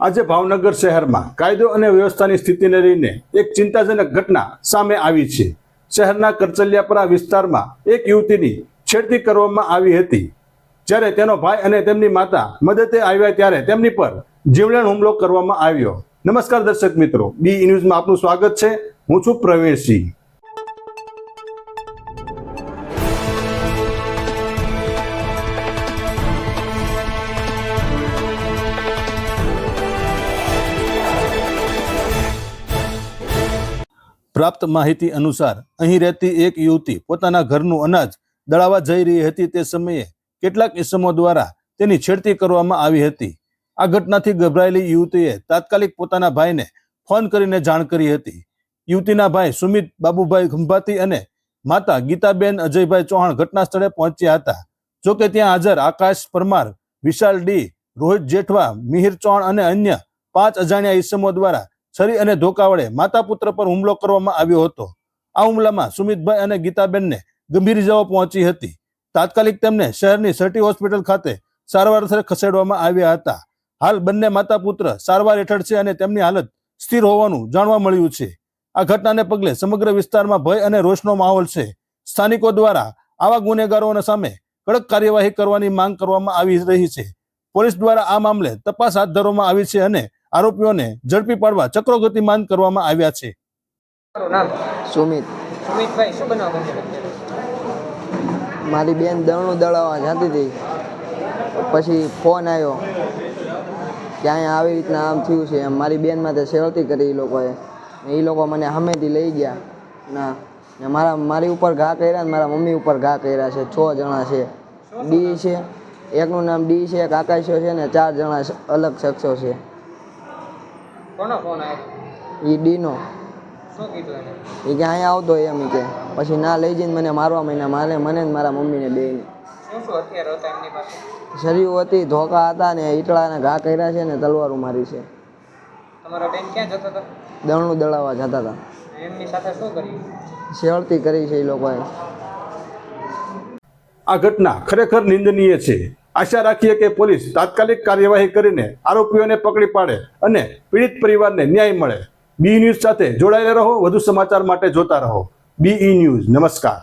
આજે ભાવનગર શહેરમાં કાયદો અને વ્યવસ્થાની સ્થિતિને લઈને એક ચિંતાજનક ઘટના સામે આવી છે. શહેરના કરચલિયાપરા વિસ્તારમાં એક યુવતીની છેડતી કરવામાં આવી હતી. જ્યારે તેનો ભાઈ અને તેમની માતા મદદે આવ્યા ત્યારે તેમની પર જીવલેણ હુમલો કરવામાં આવ્યો. નમસ્કાર દર્શક મિત્રો બી ન્યૂઝમાં આપનું સ્વાગત છે. હું છું પ્રવીણસિંહ. પ્રાપ્ત માહિતી અનુસાર અહીં રહેતી એક યુવતી પોતાના ઘરનું અનાજ દળાવવા જઈ રહી હતી તે સમયે કેટલાક ઇસમો દ્વારા તેની છેડતી કરવામાં આવી હતી. આ ઘટનાથી ગભરાયેલી યુવતીએ તાત્કાલિક પોતાના ભાઈને ફોન કરીને જાણ કરી હતી. યુવતીના ભાઈ સુમિત બાબુભાઈ ખંભાતી અને માતા ગીતાબેન અજયભાઈ ચૌહાણ ઘટના સ્થળે પહોંચ્યા હતા. જોકે ત્યાં હાજર આકાશ પરમાર, વિશાલ ડી, રોહિત જેઠવા, મિહિર ચૌહાણ અને અન્ય પાંચ અજાણ્યા ઈસમો દ્વારા છરી અને ધોકા વડે માતા પુત્ર પર હુમલો કરવામાં આવ્યો હતો. આ હુમલામાં સુમિતભાઈ અને ગીતાબેનને ગંભીર ઇજાઓ પહોંચી હતી. તાત્કાલિક તેમને શહેરની સર્ટી હોસ્પિટલ ખાતે સારવાર ખસેડવામાં આવ્યા હતા. હાલ બંને માતા પુત્ર સારવાર હેઠળ છે અને તેમની હાલત સ્થિર હોવાનું જાણવા મળ્યું છે. આ ઘટનાને પગલે સમગ્ર વિસ્તારમાં ભય અને રોષનો માહોલ છે. સ્થાનિકો દ્વારા આવા ગુનેગારોના સામે કડક કાર્યવાહી કરવાની માંગ કરવામાં આવી રહી છે. પોલીસ દ્વારા આ મામલે તપાસ હાથ ધરવામાં આવી છે અને આરોપીઓને ઝડપી પાડવા ચક્રો ગતિમાન કરવામાં આવ્યા છે. સુમિત. સુમિતભાઈ શું બનાવ? મારી બેન દળનું દળાવવા જતી હતી. પછી ફોન આવ્યો કે અહીંયા આવી રીતના આમ થયું છે. એમ મારી બેન માથે સેવતી કરી એ લોકોએ. એ લોકો મને હમેથી લઈ ગયા. ના ને મારા મારી ઉપર ઘા કર્યા ને મારા મમ્મી ઉપર ઘા કર્યા છે. છ જણા છે. ડી છે. એકનું નામ ડી છે. એક આકાશો છે ને ચાર જણા અલગ શખ્સો છે. કોનો ફોન આવ્યો એ ડીનો. શું કીધું એને? એ કે અહીંયા આવતો એમ કે. પછી ના લઈ જઈને મને મારવા મહિના મારે મને ને મારા મમ્મીને બે શું શું હથિયાર હતા એમની પાસે? શરીર હતી ધોકા હતા ને ઈટળાના ઘા કર્યા છે ને તલવારો મારી છે. તમારા બેન ક્યાં જતા હતા? દળનું દળાવવા જતા હતા. એમની સાથે શું કર્યું? શેળતી કરી છે એ લોકોએ. આ ઘટના ખરેખર નિંદનીય છે. આશા રાખીએ કે પોલીસ તાત્કાલિક કાર્યવાહી કરીને આરોપીઓને પકડી પાડે અને પીડિત પરિવારને ન્યાય મળે. બી ન્યૂઝ સાથે જોડાયેલા રહો, વધુ સમાચાર માટે જોતા રહો. બી ન્યૂઝ, નમસ્કાર.